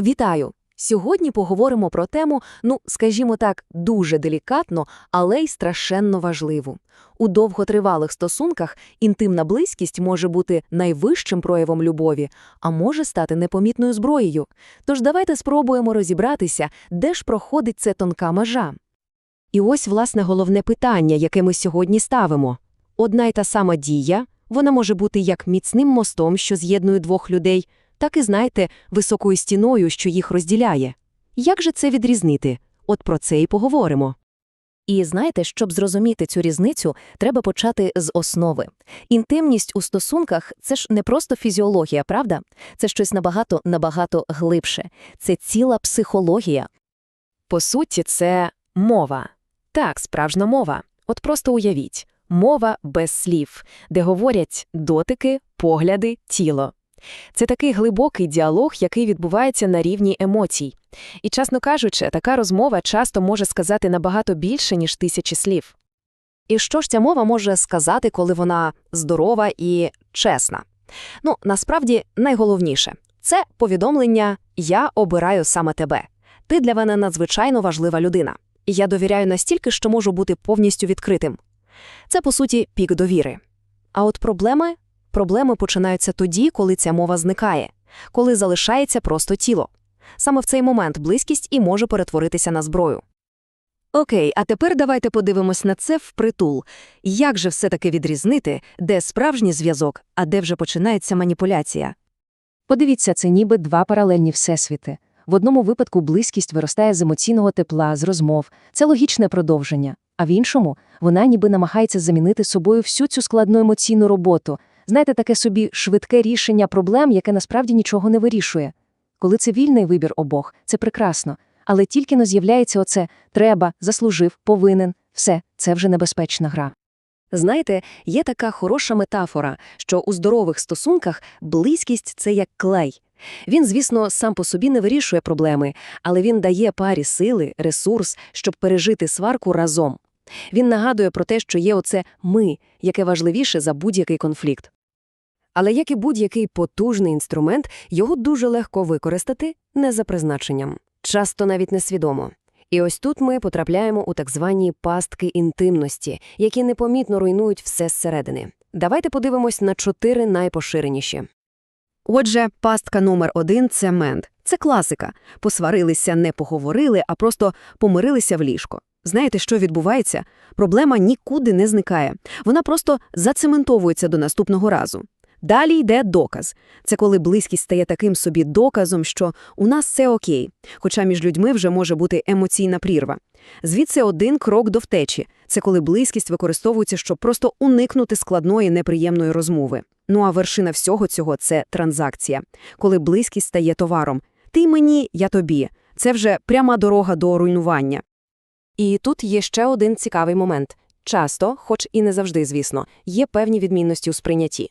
Вітаю! Сьогодні поговоримо про тему, ну, скажімо так, дуже делікатно, але й страшенно важливу. У довготривалих стосунках інтимна близькість може бути найвищим проявом любові, а може стати непомітною зброєю. Тож давайте спробуємо розібратися, де ж проходить ця тонка межа. І ось, власне, головне питання, яке ми сьогодні ставимо. Одна й та сама дія, вона може бути як міцним мостом, що з'єднує двох людей, так і, знаєте, високою стіною, що їх розділяє. Як же це відрізнити? От про це і поговоримо. І знаєте, щоб зрозуміти цю різницю, треба почати з основи. Інтимність у стосунках – це ж не просто фізіологія, правда? Це щось набагато, набагато глибше. Це ціла психологія. По суті, це мова. Так, справжня мова. От просто уявіть. Мова без слів, де говорять дотики, погляди, тіло. Це такий глибокий діалог, який відбувається на рівні емоцій. І, чесно кажучи, така розмова часто може сказати набагато більше, ніж тисячі слів. І що ж ця мова може сказати, коли вона здорова і чесна? Ну, насправді, найголовніше – це повідомлення «Я обираю саме тебе». Ти для мене надзвичайно важлива людина. І я довіряю настільки, що можу бути повністю відкритим. Це, по суті, пік довіри. А от проблеми? Проблеми починаються тоді, коли ця мова зникає, коли залишається просто тіло. Саме в цей момент близькість і може перетворитися на зброю. Окей, а тепер давайте подивимось на це впритул. Як же все-таки відрізнити, де справжній зв'язок, а де вже починається маніпуляція? Подивіться, це ніби два паралельні всесвіти. В одному випадку близькість виростає з емоційного тепла, з розмов, це логічне продовження, а в іншому вона ніби намагається замінити собою всю цю складну емоційну роботу. Знаєте, таке собі швидке рішення проблем, яке насправді нічого не вирішує. Коли це вільний вибір обох, це прекрасно. Але тільки но з'являється оце треба, заслужив, повинен, все, це вже небезпечна гра. Знаєте, є така хороша метафора, що у здорових стосунках близькість це як клей. Він, звісно, сам по собі не вирішує проблеми, але він дає парі сили, ресурс, щоб пережити сварку разом. Він нагадує про те, що є оце ми, яке важливіше за будь-який конфлікт. Але як і будь-який потужний інструмент, його дуже легко використати не за призначенням, часто навіть несвідомо. І ось тут ми потрапляємо у так звані пастки інтимності, які непомітно руйнують все зсередини. Давайте подивимось на чотири найпоширеніші. Отже, пастка номер один це мент. Це класика. Посварилися, не поговорили, а просто помирилися в ліжко. Знаєте, що відбувається? Проблема нікуди не зникає. Вона просто зацементовується до наступного разу. Далі йде доказ. Це коли близькість стає таким собі доказом, що у нас все окей, хоча між людьми вже може бути емоційна прірва. Звідси один крок до втечі. Це коли близькість використовується, щоб просто уникнути складної неприємної розмови. Ну а вершина всього цього – це транзакція. Коли близькість стає товаром. Ти мені, я тобі. Це вже пряма дорога до руйнування. І тут є ще один цікавий момент. Часто, хоч і не завжди, звісно, є певні відмінності у сприйнятті.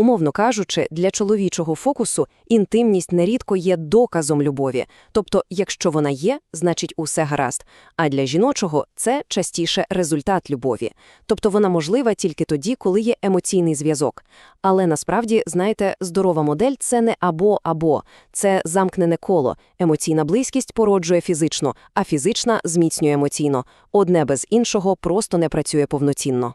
Умовно кажучи, для чоловічого фокусу інтимність нерідко є доказом любові, тобто, якщо вона є, значить усе гаразд. А для жіночого це частіше результат любові, тобто вона можлива тільки тоді, коли є емоційний зв'язок. Але насправді, знаєте, здорова модель це не або-або, це замкнене коло. Емоційна близькість породжує фізично, а фізична зміцнює емоційно. Одне без іншого просто не працює повноцінно.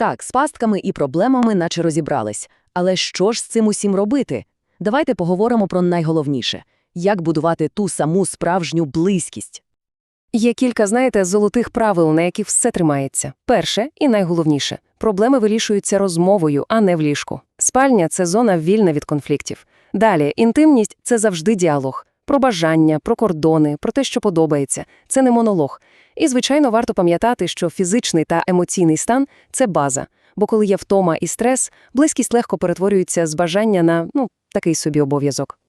Так, з пастками і проблемами наче розібрались. Але що ж з цим усім робити? Давайте поговоримо про найголовніше – як будувати ту саму справжню близькість. Є кілька, знаєте, золотих правил, на яких все тримається. Перше і найголовніше – проблеми вирішуються розмовою, а не в ліжку. Спальня – це зона вільна від конфліктів. Далі, інтимність – це завжди діалог. Про бажання, про кордони, про те, що подобається. Це не монолог. І, звичайно, варто пам'ятати, що фізичний та емоційний стан – це база. Бо коли є втома і стрес, близькість легко перетворюється з бажання на, ну, такий собі обов'язок.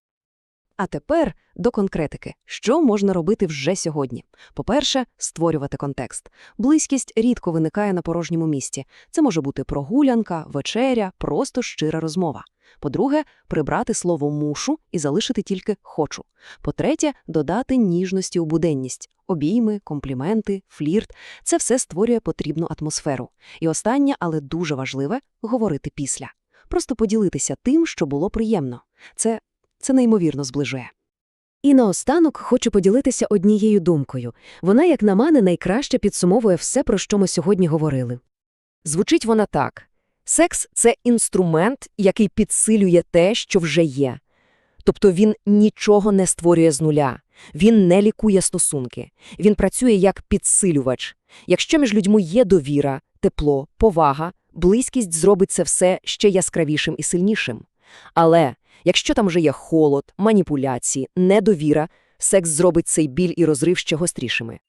А тепер до конкретики. Що можна робити вже сьогодні? По-перше, створювати контекст. Близькість рідко виникає на порожньому місці. Це може бути прогулянка, вечеря, просто щира розмова. По-друге, прибрати слово «мушу» і залишити тільки «хочу». По-третє, додати ніжності у буденність. Обійми, компліменти, флірт – це все створює потрібну атмосферу. І останнє, але дуже важливе – говорити після. Просто поділитися тим, що було приємно. Це, це неймовірно зближує. І наостанок хочу поділитися однією думкою. Вона, як на мене, найкраще підсумовує все, про що ми сьогодні говорили. Звучить вона так. Секс – це інструмент, який підсилює те, що вже є. Тобто він нічого не створює з нуля. Він не лікує стосунки. Він працює як підсилювач. Якщо між людьми є довіра, тепло, повага, близькість зробить це все ще яскравішим і сильнішим. Але якщо там вже є холод, маніпуляції, недовіра, секс зробить цей біль і розрив ще гострішими.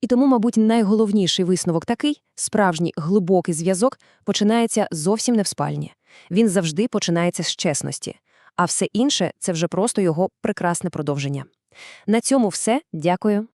І тому, мабуть, найголовніший висновок такий – справжній глибокий зв'язок починається зовсім не в спальні. Він завжди починається з чесності. А все інше – це вже просто його прекрасне продовження. На цьому все. Дякую.